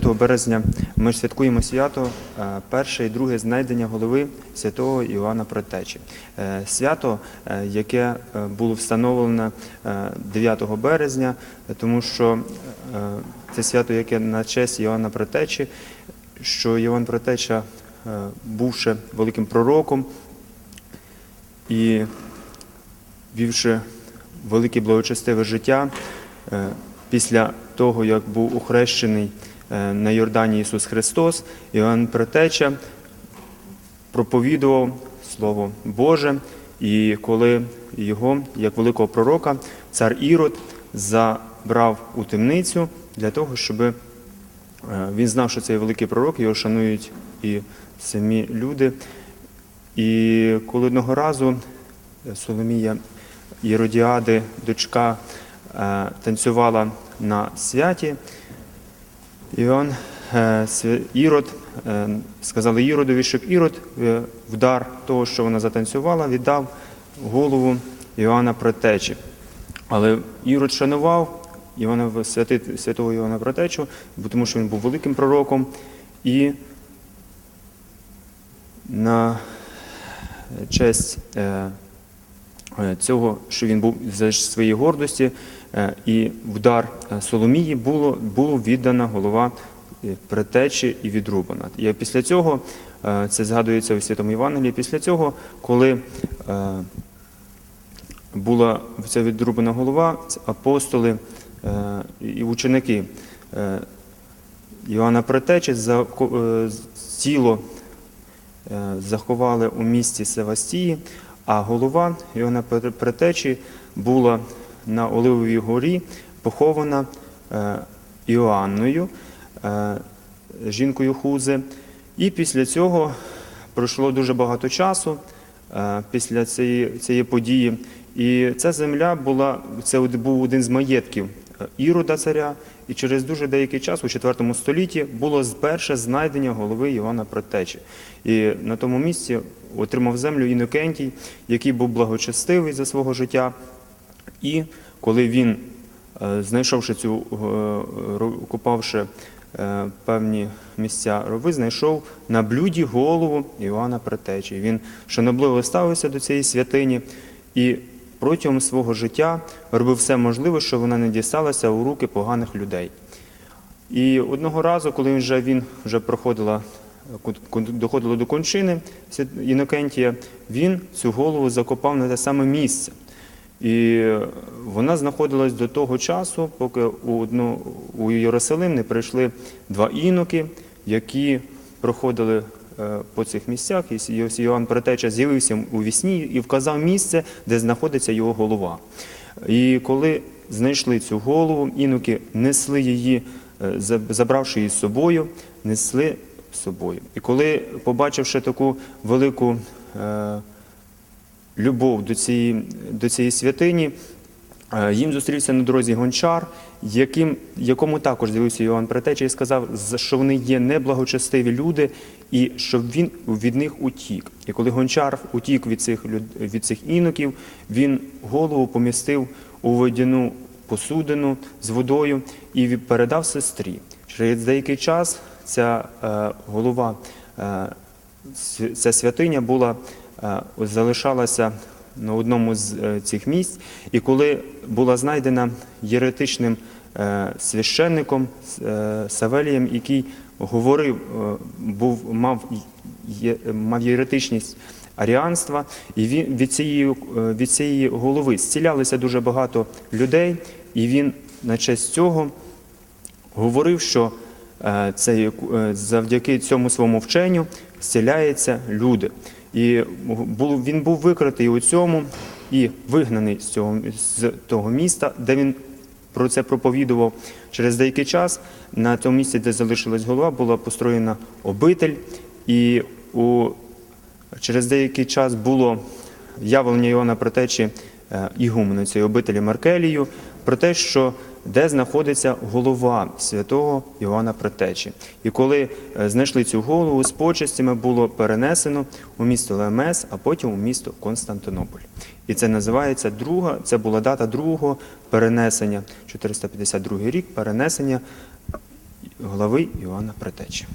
9 березня ми святкуємо свято е, перше і друге знайдення голови святого Іоанна Протечі. Е, Свято, е, яке було встановлене е, 9 березня, тому що це свято, яке на честь Іоанна Протечі, що Іоанн Протеча, бувши великим пророком і вівши велике благочестиве життя, після того, як був охрещений е, на Йордані Ісус Христос, Іоанн Протеча проповідував Слово Боже, і коли його, як великого пророка, цар Ірод забрав у темницю для того, щоб е, він знав, що цей великий пророк, його шанують і самі люди. І коли одного разу е, Соломія Єродіади, дочка, е, танцювала на святі, Іоанн е, Ірод, е, сказали Іродові, щоб Ірод е, в дар того, що вона затанцювала, віддав голову Іоанна Протечі. Але Ірод шанував Івана святого Іоанна Протечу, тому що він був великим пророком. І на честь цього, що він був за своєї гордості, і в дар е, Соломії було, було віддана голова е, предтечі і відрубана. І після цього, е, це згадується у Святому Євангелії, після цього, коли е, була ця відрубана голова, апостоли е, і ученики е, Іоанна Предтечі е, тіло е, заховали у місті Севастії, а голова Іоанна Предтечі була на Оливовій горі похована е, Іоанною, е, жінкою Хузи. І після цього пройшло дуже багато часу е, після цієї, цієї події. І ця земля була, це був один з маєтків е, Ірода царя, і через дуже деякий час, у IV столітті, було перше знайдення голови Івана Протечі. І на тому місці отримав землю Інокентій, який був благочестивий за свого життя. І коли він, е, знайшовши цю, е, копавши е, певні місця рови, знайшов на блюді голову Іоанна Протечі. Він шанобливо ставився до цієї святині і протягом свого життя робив все можливе, щоб вона не дісталася у руки поганих людей. І одного разу, коли він вже він вже проходила, доходило до кончини Інокентія, він цю голову закопав на те саме місце. І вона знаходилась до того часу, поки у, одну, у Єрусалим не прийшли два іноки, які проходили е, по цих місцях. І Йоанн Протеча з'явився у вісні і вказав місце, де знаходиться його голова. І коли знайшли цю голову, іноки несли її, е, забравши її з собою, несли з собою. І коли, побачивши таку велику е, любов до цієї, до цієї святині, е, їм зустрівся на дорозі гончар, яким, якому також з'явився Йоанн Претеча і сказав, що вони є неблагочестиві люди, і щоб він від них утік. І коли гончар утік від цих, від цих іноків, він голову помістив у водяну посудину з водою і передав сестрі. Через деякий час ця е, голова, е, ця святиня була залишалася на одному з е, цих місць, і коли була знайдена єретичним е, священником е, Савелієм, який говорив, е, був, мав, мав єретичність аріанства, і він від цієї, е, від цієї голови зцілялися дуже багато людей, і він на честь цього говорив, що е, це е, завдяки цьому своєму вченню зціляються люди. І він був викритий у цьому і вигнаний з, цього, з того міста, де він про це проповідував. Через деякий час на тому місці, де залишилась голова, була построєна обитель, і у, через деякий час було явлення Іоанна Протечі е, ігумена цієї обителі Маркелію про те, що де знаходиться голова святого Івана Протечі. І коли е, знайшли цю голову з почестями, було перенесено у місто Лемес, а потім у місто Константинополь. І це називається друга, це була дата другого перенесення, 452 рік, перенесення голови Івана Претечі.